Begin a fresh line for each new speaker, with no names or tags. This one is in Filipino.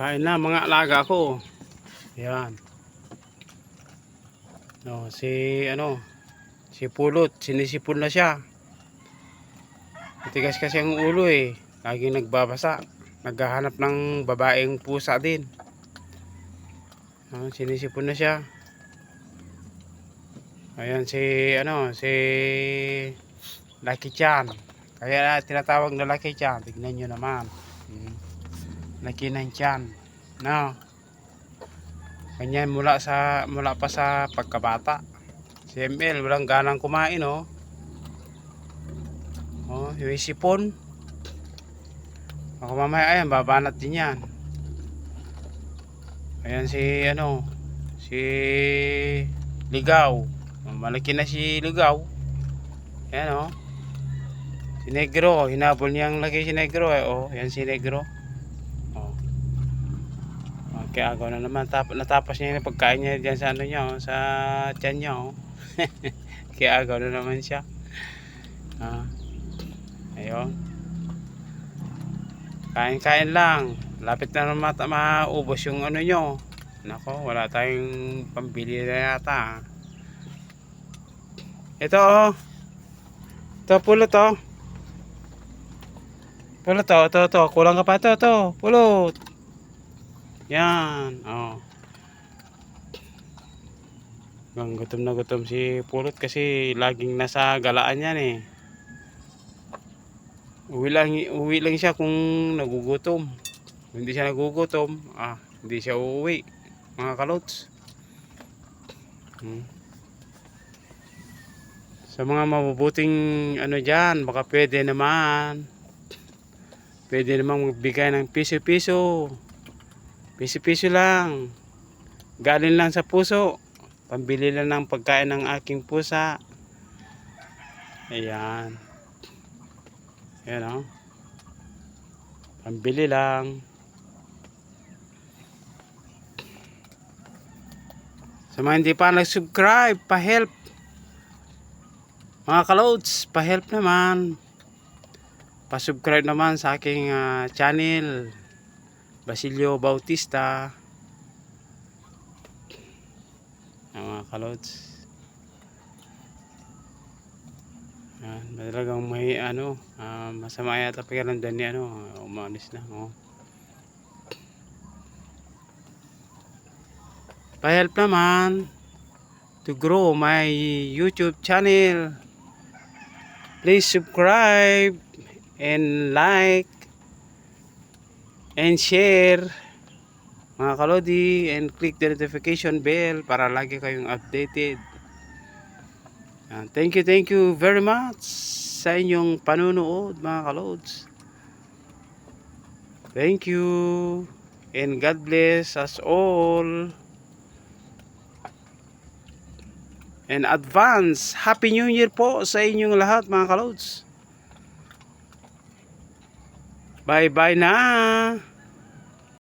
Kain na mga alaga ko. Yan. No, si ano, si Pulot, sinisipon na siya. Matigas kasi ang ulo eh. Laging nagbabasa. Naghahanap ng babaeng pusa din. No, sinisipon na siya. Ayan si ano, si Lucky Chan. Kaya tinatawag na Lucky Chan. Tignan nyo naman. Hmm. Ng Chan. No. Ganyan mula sa mula pa sa pagkabata. Si ML walang ganang kumain oh. Oh, yung sipon. Ako mamaya ayan, babanat din yan. Ayan si ano, si Ligaw. Malaki na si Ligaw. Ayan oh. Si Negro, hinabol niyang lagi si Negro eh. Oh, yan si Negro. Oh. Okay, agaw na naman. Tap natapos niya yung pagkain niya dyan sa ano niya, oh, sa tiyan niya. Oh. Kaya agaw na naman siya. Ah. Ayun. Kain-kain lang. Lapit na naman maubos yung ano nyo. Nako, wala tayong pambili na yata. Ito oh. Ito pulot oh. Pulot oh, ito, ito. Kulang ka pa ito, ito. Pulot. Yan. Oh. Gang gutom na gutom si Pulot kasi laging nasa galaan yan eh. Uwi lang, uwi lang siya kung nagugutom. Hindi siya nagugutom, ah, hindi siya uuwi. Mga kalots. Hmm. Sa mga mabubuting ano dyan, baka pwede naman. Pwede namang magbigay ng piso-piso. Piso-piso lang. Galing lang sa puso. Pambili lang ng pagkain ng aking pusa. Ayan. Ayan o. Pambili lang. Sa mga hindi pa nag-subscribe, pa-help. Mga kaloads, pa-help naman. Pa-subscribe naman sa aking ah, channel. Basilio Bautista. Ayan, mga kaloads. Ah, talagang may ano, ah, masama yata pakiramdam ni ano, umalis na. Oh. Pa-help naman to grow my YouTube channel. Please subscribe and like and share mga kalodi and click the notification bell para lagi kayong updated. Yan. Thank you, thank you very much sa inyong panunood mga kalods. Thank you and God bless us all. And advance, Happy New Year po sa inyong lahat mga kalods. Bye-bye na!